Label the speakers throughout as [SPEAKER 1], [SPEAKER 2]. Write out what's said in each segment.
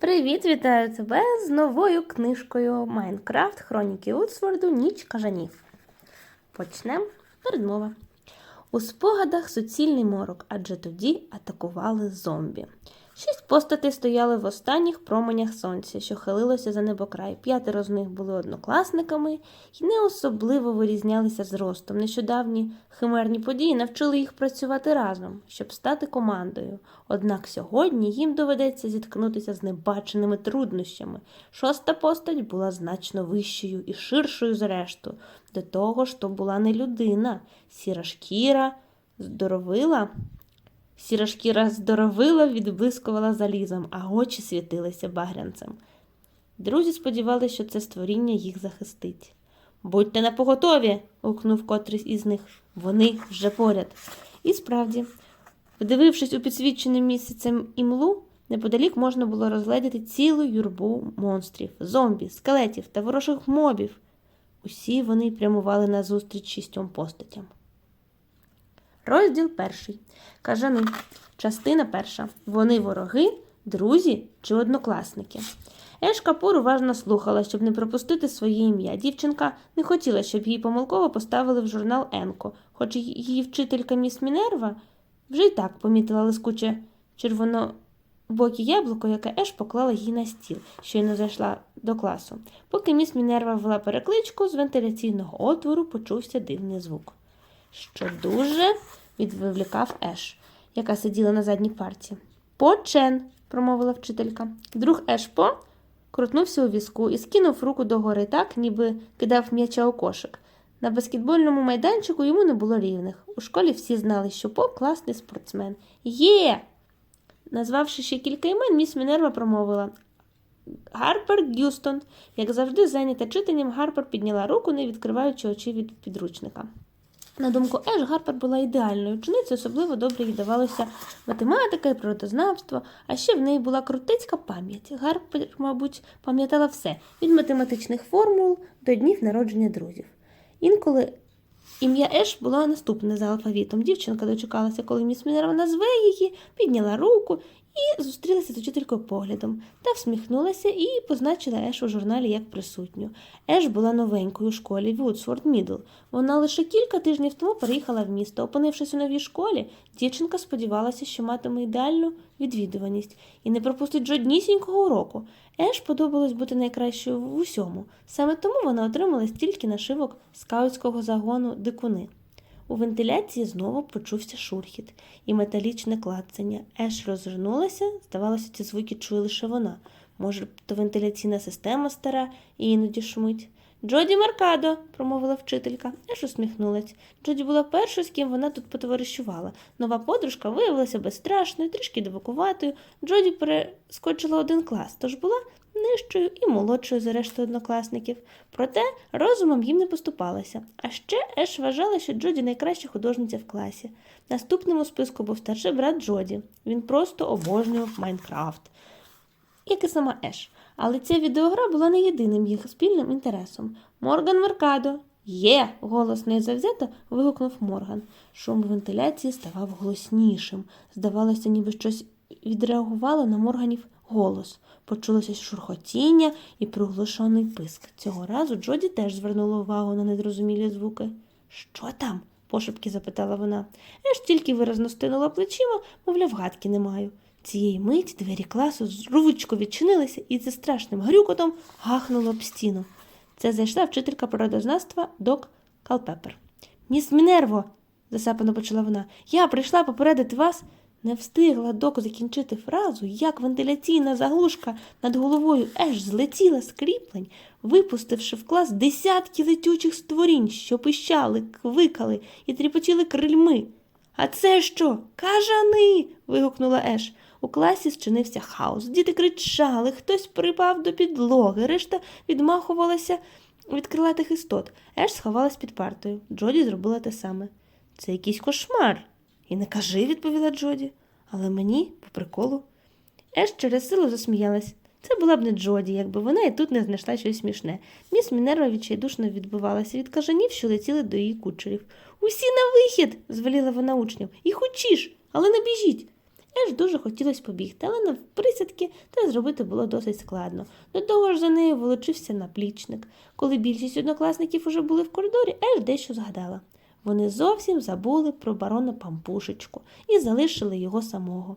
[SPEAKER 1] Привіт, вітаю тебе з новою книжкою Майнкрафт Хроніки Утсворду Ніч кажанів. Почнемо. Передмова. У спогадах суцільний морок, адже тоді атакували зомбі. Шість постатей стояли в останніх променях сонця, що хилилося за небокрай. П'ятеро з них були однокласниками і не особливо вирізнялися зростом. Нещодавні химерні події навчили їх працювати разом, щоб стати командою. Однак сьогодні їм доведеться зіткнутися з небаченими труднощами. Шоста постать була значно вищою і ширшою за решту. До того ж, то була не людина, сіра шкіра, здоровила. Сіра шкіра здоровила, відблискувала залізом, а очі світилися багрянцем. Друзі сподівалися, що це створіння їх захистить. Будьте напоготові. гукнув котрийсь із них. Вони вже поряд. І справді, вдивившись у підсвічене місяцем імлу, неподалік можна було розгледіти цілу юрбу монстрів, зомбі, скелетів та ворожих мобів. Усі вони прямували назустріч шістьом постатям. Розділ перший. Кажани. Частина перша. Вони вороги, друзі чи однокласники. Еш Капур уважно слухала, щоб не пропустити своє ім'я. Дівчинка не хотіла, щоб її помилково поставили в журнал Енко, хоч її вчителька міс Мінерва вже й так помітила лискуче червонобоке яблуко, яке Еш поклала їй на стіл, щойно зайшла до класу. Поки міс Мінерва вела перекличку, з вентиляційного отвору почувся дивний звук що дуже відволікав Еш, яка сиділа на задній парті. Почен, промовила вчителька. Друг Еш По крутнувся у візку і скинув руку догори так, ніби кидав м'яча у кошик. На баскетбольному майданчику йому не було рівних. У школі всі знали, що По класний спортсмен. Є. Назвавши ще кілька імен, міс Мінерва промовила. Гарпер Гюстон. Як завжди, зайнята читанням, Гарпер підняла руку, не відкриваючи очі від підручника. На думку Еш, Гарпер була ідеальною ученицею, особливо добре їй давалося математика і природознавство, а ще в неї була крутецька пам'ять. Гарпер, мабуть, пам'ятала все від математичних формул до днів народження друзів. Інколи ім'я Еш було наступне за алфавітом. Дівчинка дочекалася, коли міс Мінерва назве її, підняла руку і зустрілася з учителькою поглядом та всміхнулася і позначила Еш у журналі як присутню. Еш була новенькою у школі Вудсворд Мідл. Вона лише кілька тижнів тому переїхала в місто. Опинившись у новій школі, дівчинка сподівалася, що матиме ідеальну відвідуваність і не пропустить жоднісінького уроку. Еш подобалось бути найкращою в усьому. Саме тому вона отримала стільки нашивок скаутського загону дикуни. У вентиляції знову почувся шурхіт і металічне клацання. Еш розвернулася, здавалося, ці звуки чує лише вона. Може, то вентиляційна система стара і іноді шумить. Джоді Маркадо, промовила вчителька. Еш усміхнулась. Джоді була першою, з ким вона тут потоваришувала. Нова подружка виявилася безстрашною, трішки дивакуватою. Джоді перескочила один клас, тож була нижчою і молодшою за решту однокласників. Проте розумом їм не поступалася. А ще Еш вважала, що Джоді найкраща художниця в класі. Наступним у списку був старший брат Джоді. Він просто обожнював Майнкрафт. Як і сама Еш. Але ця відеогра була не єдиним їх спільним інтересом. Морган Меркадо. Є. голосно і завзято вигукнув Морган. Шум вентиляції ставав голоснішим. Здавалося, ніби щось відреагувало на Морганів голос. Почулося шурхотіння і приглушений писк. Цього разу Джоді теж звернула увагу на незрозумілі звуки. Що там? пошепки запитала вона. Еш тільки виразно стинула плечима, мовляв, гадки не маю. Цієї мить двері класу рвучко відчинилися і зі страшним грюкотом гахнуло об стіну. Це зайшла вчителька природознавства док Калпепер. Міс Мінерво, засапано почала вона, я прийшла попередити вас. Не встигла док закінчити фразу, як вентиляційна заглушка над головою еш злетіла з кріплень, випустивши в клас десятки летючих створінь, що пищали, квикали і тріпотіли крильми. А це що? Кажани. вигукнула Еш. У класі зчинився хаос. Діти кричали, хтось припав до підлоги, решта відмахувалася від крилатих істот. Еш сховалась під партою. Джоді зробила те саме. Це якийсь кошмар. І не кажи, відповіла Джоді. Але мені, по приколу. Еш через силу засміялась. Це була б не Джоді, якби вона і тут не знайшла щось смішне. Міс Мінерва відчайдушно відбивалася від кажанів, що летіли до її кучерів. Усі на вихід, звеліла вона учням. І хочіш, але не біжіть. Еш дуже хотілося побігти, але на присядки це зробити було досить складно. До того ж за нею волочився наплічник. Коли більшість однокласників уже були в коридорі, Еш дещо згадала. Вони зовсім забули про барона Пампушечку і залишили його самого.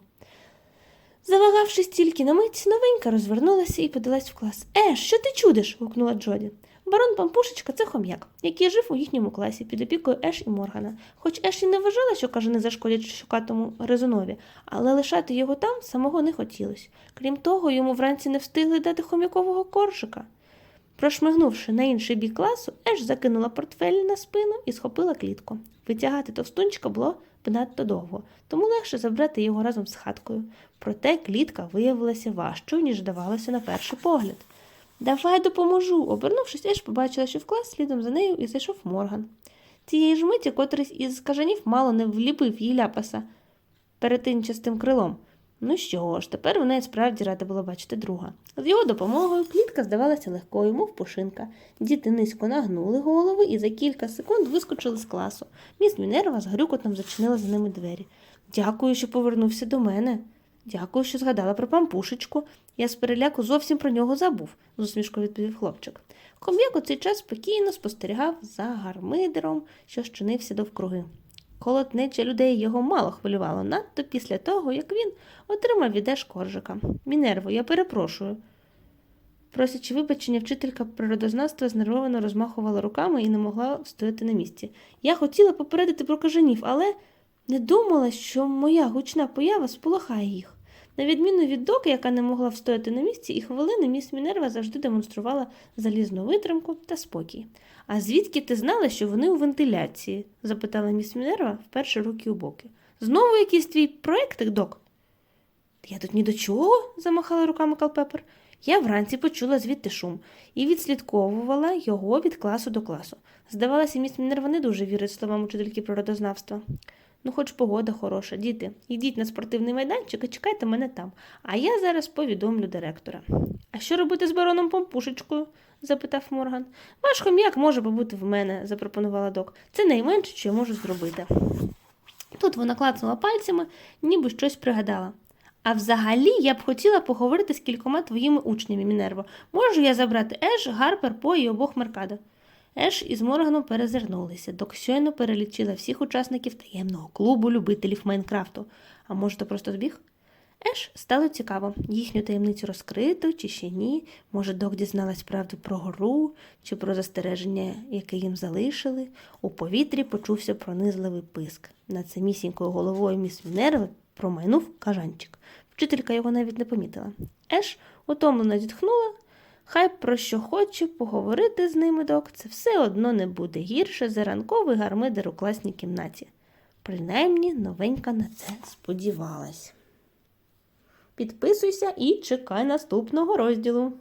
[SPEAKER 1] Завагавшись тільки на мить, новенька розвернулася і подалась в клас. Еш, що ти чудиш? гукнула Джоді. Барон Пампушечка це хом'як, який жив у їхньому класі під опікою Еш і Моргана. Хоч Еш і не вважала, що кажани зашкодять шукатому Резунові, але лишати його там самого не хотілося. Крім того, йому вранці не встигли дати хом'якового коржика. Прошмигнувши на інший бік класу, Еш закинула портфель на спину і схопила клітку. Витягати товстунчика було б надто довго, тому легше забрати його разом з хаткою. Проте клітка виявилася важчою, ніж здавалося на перший погляд. Давай допоможу. Обернувшись, Еш побачила, що в клас слідом за нею і зайшов Морган. Цієї ж миті котрийсь із кажанів мало не вліпив їй ляпаса перетинчастим крилом. Ну що ж, тепер вона і справді рада була бачити друга. З його допомогою клітка здавалася легкою, мов пушинка. Діти низько нагнули голови і за кілька секунд вискочили з класу. Міс Мінерва з грюкотом зачинила за ними двері. Дякую, що повернувся до мене. Дякую, що згадала про пампушечку. Я з переляку зовсім про нього забув, з усмішкою відповів хлопчик. Хом'як у цей час спокійно спостерігав за гармидером, що щинився довкруги. Колотнеча людей його мало хвилювало, надто після того, як він отримав від Еш коржика. Мінерво, я перепрошую. Просячи вибачення, вчителька природознавства знервовано розмахувала руками і не могла стояти на місці. Я хотіла попередити про кажанів, але не думала, що моя гучна поява сполохає їх. На відміну від доки, яка не могла встояти на місці, і хвилини міс Мінерва завжди демонструвала залізну витримку та спокій. А звідки ти знала, що вони у вентиляції? запитала міс Мінерва вперше руки у боки. Знову якийсь твій проектик, док? Я тут ні до чого, замахала руками Калпепер. Я вранці почула звідти шум і відслідковувала його від класу до класу. Здавалося, міс Мінерва не дуже вірить словам учительки природознавства. Ну, хоч погода хороша, діти, йдіть на спортивний майданчик і чекайте мене там, а я зараз повідомлю директора. А що робити з бароном Помпушечкою? запитав Морган. Ваш хом'як може побути в мене, запропонувала док. Це найменше, що я можу зробити. Тут вона клацнула пальцями, ніби щось пригадала. А взагалі я б хотіла поговорити з кількома твоїми учнями, Мінерво. Можу я забрати Еш, Гарпер, По і обох Меркадо? Еш із Морганом перезирнулися. Док щойно перелічила всіх учасників таємного клубу любителів Майнкрафту. А може, то просто збіг? Еш стало цікаво, їхню таємницю розкрито чи ще ні. Може, док дізналась правду про гору чи про застереження, яке їм залишили. У повітрі почувся пронизливий писк. Над самісінькою головою міс Мінерви промайнув кажанчик. Вчителька його навіть не помітила. Еш утомлено зітхнула. Хай про що хоче поговорити з ними, док, це все одно не буде гірше за ранковий гармидер у класній кімнаті. Принаймні, новенька на це сподівалась. Підписуйся і чекай наступного розділу.